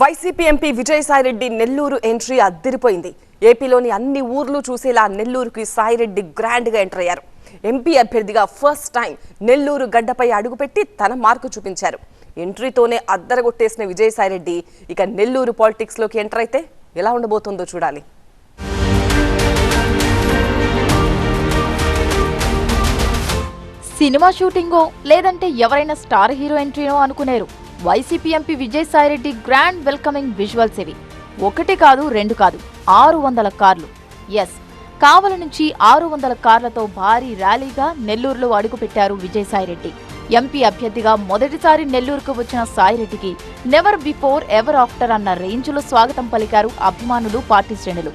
YCP MP Vijayasai Reddy Nellore entry అద్దరిపోయింది. ఏపీలోని అన్ని ఊర్లు చూసేలా నెల్లూరుకి సాయిరెడ్డి గ్రాండ్గా ఎంటర్ అయ్యారు. ఎంపీ అభ్యర్థిగా ఫస్ట్ టైం నెల్లూరు గడ్డపై అడుగుపెట్టి తన మార్కు చూపించారు. ఎంట్రీతోనే అద్దరగొట్టేసిన విజయసాయిరెడ్డి ఇక నెల్లూరు పాలిటిక్స్లోకి ఎంటర్ అయితే ఎలా ఉండబోతుందో చూడాలి. సినిమా షూటింగో లేదంటే ఎవరైనా స్టార్ హీరో ఎంట్రీనో అనుకునేరు. YCP MP Vijayasai Reddy grand welcoming visuals ఇవి ఒకటి కాదు రెండు కాదు ఆరు వందల కార్లు. ఎస్ కావల నుంచి ఆరు వందల కార్లతో భారీ ర్యాలీగా నెల్లూరులో అడుగుపెట్టారు విజయసాయిరెడ్డి. ఎంపీ అభ్యర్థిగా మొదటిసారి నెల్లూరుకు వచ్చిన సాయిరెడ్డికి నెవర్ బిఫోర్ ఎవర్ ఆఫ్టర్ అన్న రేంజ్లో స్వాగతం పలికారు అభిమానులు పార్టీ శ్రేణులు.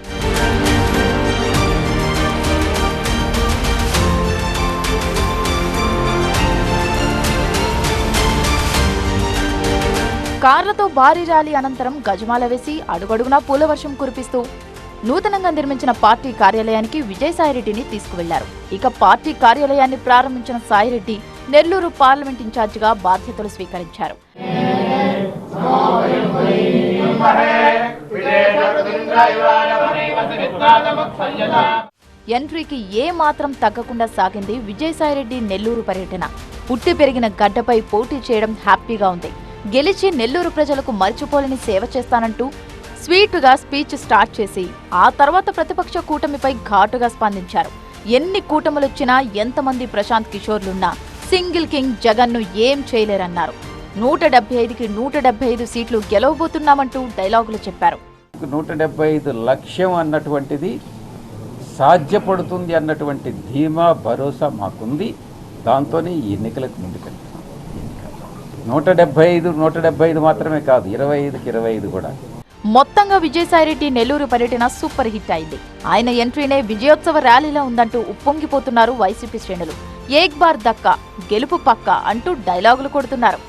కార్లతో భారీ ర్యాలీ అనంతరం గజమాల వేసి అడుగడుగునా పూల వర్షం కురిపిస్తూ నూతనంగా నిర్మించిన పార్టీ కార్యాలయానికి విజయసాయిరెడ్డిని తీసుకువెళ్ళారు. ఇక పార్టీ కార్యాలయాన్ని ప్రారంభించిన సాయిరెడ్డి నెల్లూరు పార్లమెంట్ ఇన్ఛార్జిగా బాధ్యతలు స్వీకరించారు. ఎంట్రీకి ఏ మాత్రం తగ్గకుండా సాగింది విజయసాయిరెడ్డి నెల్లూరు పర్యటన. పుట్టి పెరిగిన గడ్డపై పోటీ చేయడం హ్యాపీగా ఉంది. గెలిచి నెల్లూరు ప్రజలకు మర్చిపోలేని సేవ చేస్తానంటూ స్వీటుగా స్పీచ్ స్టార్ట్ చేసి ఆ తర్వాత ప్రతిపక్ష కూటమిపై ఘాటుగా స్పందించారు. ఎన్ని కూటములొచ్చినా ఎంతమంది ప్రశాంత్ కిషోర్లున్నా సింగిల్ కింగ్ జగన్ను ఏం చేయలేరన్నారు. నూట డెబ్బై ఐదుకి నూట డెబ్బై ఐదు సీట్లు గెలవబోతున్నామంటూ డైలాగులు చెప్పారు. నూట డెబ్బై ఐదు లక్ష్యం అన్నటువంటిది సాధ్యపడుతుంది అన్నటువంటి ధీమా భరోసా మాకుంది. దాంతోనే ఈ ఎన్నికలకు ముందుకెళ్తాం. నూట డెబ్బై ఐదు నూట డెబ్బై ఐదు మాత్రమే కాదు ఇరవై ఐదుకి ఇరవై ఐదు కూడా. మొత్తంగా విజయసాయిరెడ్డి నెల్లూరు పర్యటన సూపర్ హిట్ అయింది. ఆయన ఎంట్రీనే విజయోత్సవ ర్యాలీలా ఉందంటూ ఉప్పొంగిపోతున్నారు వైసీపీ శ్రేణులు. ఏక్ బార్ దక్క గెలుపు పక్క అంటూ డైలాగులు కొడుతున్నారు.